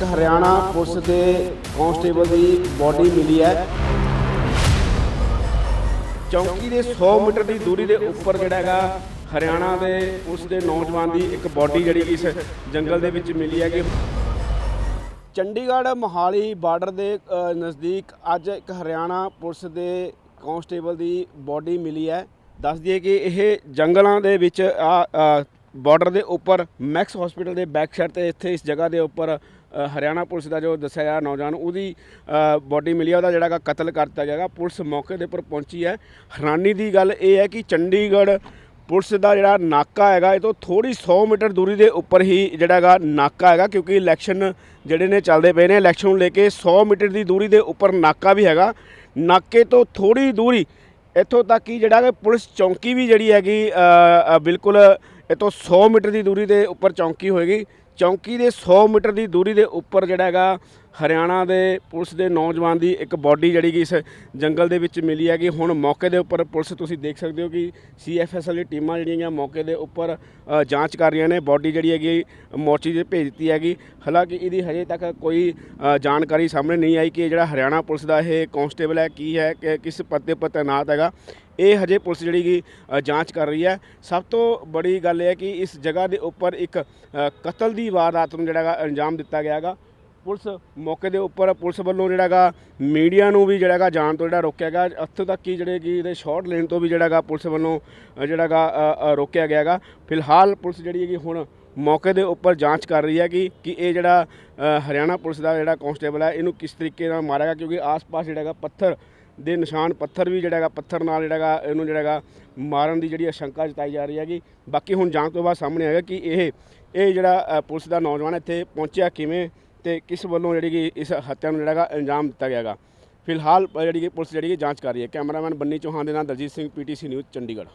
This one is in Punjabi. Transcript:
ਇੱਕ ਹਰਿਆਣਾ ਪੁਲਿਸ ਦੇ ਕਾਂਸਟੇਬਲ ਦੀ ਬਾਡੀ ਮਿਲੀ ਹੈ। ਚੌਂਕੀ ਦੇ 100 ਮੀਟਰ ਦੀ ਦੂਰੀ ਦੇ ਉੱਪਰ ਜਿਹੜਾ ਹੈਗਾ, ਹਰਿਆਣਾ ਦੇ ਪੁਲਿਸ ਦੇ ਨੌਜਵਾਨ ਦੀ ਇੱਕ ਬਾਡੀ ਜਿਹੜੀ ਇਸ ਜੰਗਲ ਦੇ ਵਿੱਚ ਮਿਲੀ ਹੈਗੀ। ਚੰਡੀਗੜ੍ਹ ਮੋਹਾਲੀ ਬਾਰਡਰ ਦੇ ਨਜ਼ਦੀਕ ਅੱਜ ਇੱਕ ਹਰਿਆਣਾ ਪੁਲਿਸ ਦੇ ਕਾਂਸਟੇਬਲ ਦੀ ਬਾਡੀ ਮਿਲੀ ਹੈ। ਦੱਸ ਦਈਏ ਕਿ ਇਹ ਜੰਗਲਾਂ ਦੇ ਵਿੱਚ ਆ ਬਾਰਡਰ ਦੇ ਉੱਪਰ, ਮੈਕਸ ਹਸਪੀਟਲ ਦੇ ਬੈਕ ਸਾਈਡ ਤੇ ਇੱਥੇ ਇਸ ਜਗ੍ਹਾ ਦੇ ਉੱਪਰ ਹਰਿਆਣਾ ਪੁਲਿਸ ਦਾ ਜੋ ਦੱਸਿਆ ਜਾ ਨੌਜਵਾਨ, ਉਹਦੀ ਬਾਡੀ ਮਿਲੀ ਹੈ ਉਹਦਾ ਜਿਹੜਾ ਗਾ ਕਤਲ ਕਰ ਦਿੱਤਾ ਗਿਆਗਾ ਪੁਲਿਸ ਮੌਕੇ ਦੇ ਉੱਪਰ ਪਹੁੰਚੀ ਹੈ। ਹੈਰਾਨੀ ਦੀ ਗੱਲ ਇਹ ਹੈ ਕਿ ਚੰਡੀਗੜ੍ਹ ਪੁਲਿਸ ਦਾ ਜਿਹੜਾ ਨਾਕਾ ਹੈਗਾ, ਇਹ ਤੋਂ ਥੋੜੀ 100 ਮੀਟਰ ਦੂਰੀ ਦੇ ਉੱਪਰ ਹੀ ਜਿਹੜਾ ਹੈਗਾ ਨਾਕਾ ਹੈਗਾ, ਕਿਉਂਕਿ ਇਲੈਕਸ਼ਨ ਜਿਹੜੇ ਨੇ ਚੱਲਦੇ ਪਏ ਨੇ, ਇਲੈਕਸ਼ਨ ਨੂੰ ਲੈ ਕੇ 100 ਮੀਟਰ ਦੀ ਦੂਰੀ ਦੇ ਉੱਪਰ ਨਾਕਾ ਵੀ ਹੈਗਾ। ਨਾਕੇ ਤੋਂ ਥੋੜੀ ਦੂਰੀ, ਇੱਥੋਂ ਤੱਕ ਕਿ ਜਿਹੜਾ ਕਿ ਪੁਲਿਸ ਚੌਂਕੀ ਵੀ ਜਿਹੜੀ ਹੈਗੀ ਬਿਲਕੁਲ ਇਹ ਤੋਂ 100 ਮੀਟਰ ਦੀ ਦੂਰੀ ਦੇ ਉੱਪਰ ਚੌਂਕੀ ਹੋਏਗੀ। ਚੌਂਕੀ ਦੇ 100 ਮੀਟਰ ਦੀ ਦੂਰੀ ਦੇ ਉੱਪਰ ਜਿਹੜਾ ਹੈਗਾ ਹਰਿਆਣਾ ਦੇ ਪੁਲਿਸ ਦੇ ਨੌਜਵਾਨ ਦੀ ਇੱਕ ਬਾਡੀ ਜਿਹੜੀ ਕਿ ਇਸ ਜੰਗਲ ਦੇ ਵਿੱਚ ਮਿਲੀ ਹੈਗੀ। ਹੁਣ ਮੌਕੇ ਦੇ ਉੱਪਰ ਪੁਲਿਸ ਤੁਸੀਂ ਦੇਖ ਸਕਦੇ ਹੋ ਕਿ ਸੀਐਫਐਸਐਲ ਦੀ ਟੀਮਾਂ ਜਿਹੜੀਆਂ ਮੌਕੇ ਦੇ ਉੱਪਰ ਜਾਂਚ ਕਰ ਰਹੀਆਂ ਨੇ। ਬਾਡੀ ਜਿਹੜੀ ਹੈਗੀ ਮੋਰਚੀ 'ਤੇ ਭੇਜ ਦਿੱਤੀ ਹੈਗੀ। ਹਾਲਾਂਕਿ ਇਹਦੀ ਹਜੇ ਤੱਕ ਕੋਈ ਜਾਣਕਾਰੀ ਸਾਹਮਣੇ ਨਹੀਂ ਆਈ ਕਿ ਜਿਹੜਾ ਹਰਿਆਣਾ ਪੁਲਿਸ ਦਾ ਇਹ ਕਾਂਸਟੇਬਲ ਹੈ, ਕੀ ਹੈ, ਕਿ ਕਿਸ ਪੱਤੇ ਪਰ ਤੈਨਾਤ ਹੈਗਾ। ਇਹ ਹਜੇ ਪੁਲਿਸ ਜਿਹੜੀ ਕਿ ਜਾਂਚ ਕਰ ਰਹੀ ਹੈ। ਸਭ ਤੋਂ ਬੜੀ ਗੱਲ ਇਹ ਹੈ ਕਿ ਇਸ ਜਗ੍ਹਾ ਦੇ ਉੱਪਰ ਇੱਕ ਕਤਲ ਦੀ ਵਾਰਦਾਤ ਨੂੰ ਜਿਹੜਾ ਹੈਗਾ ਅੰਜਾਮ ਦਿੱਤਾ ਗਿਆ ਹੈਗਾ। ਪੁਲਿਸ ਮੌਕੇ ਦੇ ਉੱਪਰ ਪੁਲਿਸ ਵੱਲੋਂ ਜਿਹੜਾ ਹੈਗਾ ਮੀਡੀਆ ਨੂੰ ਵੀ ਜਿਹੜਾ ਹੈਗਾ ਜਾਣ ਤੋਂ ਜਿਹੜਾ ਰੋਕਿਆ ਗਿਆ। ਇੱਥੋਂ ਤੱਕ ਕਿ ਜਿਹੜੇ ਕਿ ਇਹਦੇ ਸ਼ਾਰਟ ਲੈਣ ਤੋਂ ਵੀ ਜਿਹੜਾ ਹੈਗਾ ਪੁਲਿਸ ਵੱਲੋਂ ਅ, ਜਿਹੜਾ ਹੈਗਾ ਰੋਕਿਆ ਗਿਆ ਹੈਗਾ। ਫਿਲਹਾਲ ਪੁਲਿਸ ਜਿਹੜੀ ਹੈਗੀ ਹੁਣ ਮੌਕੇ ਦੇ ਉੱਪਰ ਜਾਂਚ ਕਰ ਰਹੀ ਹੈ ਕਿ ਕਿ ਇਹ ਜਿਹੜਾ ਹਰਿਆਣਾ ਪੁਲਿਸ ਦਾ ਜਿਹੜਾ ਕਾਂਸਟੇਬਲ ਹੈ ਇਹਨੂੰ ਕਿਸ ਤਰੀਕੇ ਨਾਲ ਮਾਰਿਆ ਗਿਆ ਕਿਉਂਕਿ ਆਸ-ਪਾਸ ਜਿਹੜਾ ਹੈਗਾ ਪੱਥਰ ਦੇ ਨਿਸ਼ਾਨ ਪੱਥਰ ਵੀ ਜਿਹੜਾ ਹੈਗਾ, ਪੱਥਰ ਨਾਲ ਜਿਹੜਾ ਇਹਨੂੰ ਜਿਹੜਾ ਹੈਗਾ, ਮਾਰਨ ਦੀ ਜਿਹੜੀ ਆਸ਼ੰਕਾ ਜਤਾਈ ਜਾ ਰਹੀ ਹੈਗੀ। ਬਾਕੀ ਹੁਣ ਜਾਂਚ ਤੋਂ ਬਾਅਦ ਸਾਹਮਣੇ ਆਏਗਾ ਕਿ ਇਹ ਇਹ ਜਿਹੜਾ ਪੁਲਿਸ ਦਾ ਨੌਜਵਾਨ ਇੱਥੇ ਪਹੁੰਚਿਆ ਕਿਵੇਂ ਤੇ ਕਿਸ ਵੱਲੋਂ ਜਿਹੜੀ ਕਿ ਇਸ ਹੱਤਿਆ ਨੂੰ ਜਿਹੜਾ ਅੰਜਾਮ ਦਿੱਤਾ ਗਿਆ ਫਿਲਹਾਲ ਜਿਹੜੀ ਕਿ ਪੁਲਿਸ ਜਿਹੜੀ ਕਿ ਜਾਂਚ ਕਰ ਰਹੀ ਹੈ। ਕੈਮਰਾਮੈਨ ਬੰਨੀ ਚੌਹਾਨ ਦੇ ਨਾਲ ਦਲਜੀਤ ਸਿੰਘ, ਪੀਟੀਸੀ ਨਿਊਜ਼, ਚੰਡੀਗੜ੍ਹ।